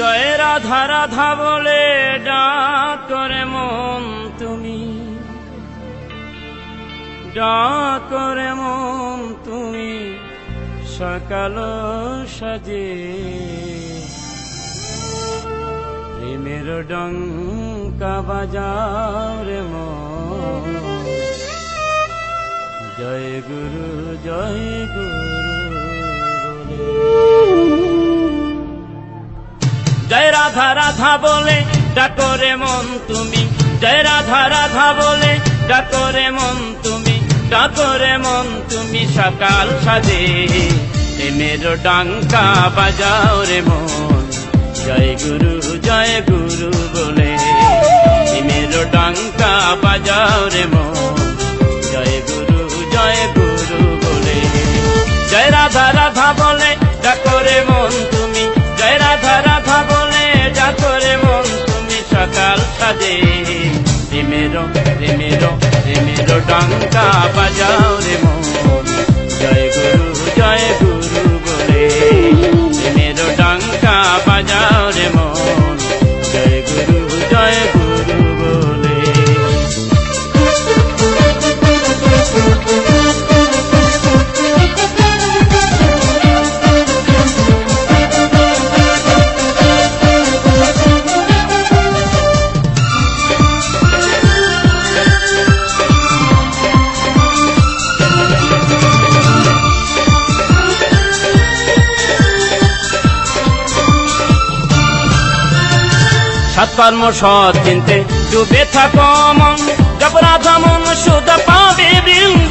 রাধা রাধা বলে ডাক করে মন তুমি। ডাক করে মন তুমি সকাল সাজে। প্রেমের ডঙ্কা বাজাও রে জয় গুরু জয় গুরু রাধা রাধা বলে ডাকরে মন তুমি। জয় রাধা রাধা বলে ডাকরে মন তুমি। ডাকরে মন তুমি সকাল সাজে। প্রেমের ডাঙ্কা বাজাও রে মন। জয় গুরু জয় গুরু বলে। প্রেমের ডাঙ্কা বাজাও রে মন। জয় গুরু জয় গুরু বলে। জয় রাধা রাধা বলে ডাকরে মন তুমি। জয় রাধা রাধা বলে প্রেমেরো প্রেমেরো প্রেমেরো ডাঙ্কা বাজাও সৎকর্ম সৎ চিনতে ডুবে থাকো মন জপ রাধা মন সুধা পাবে বৃন্দাবন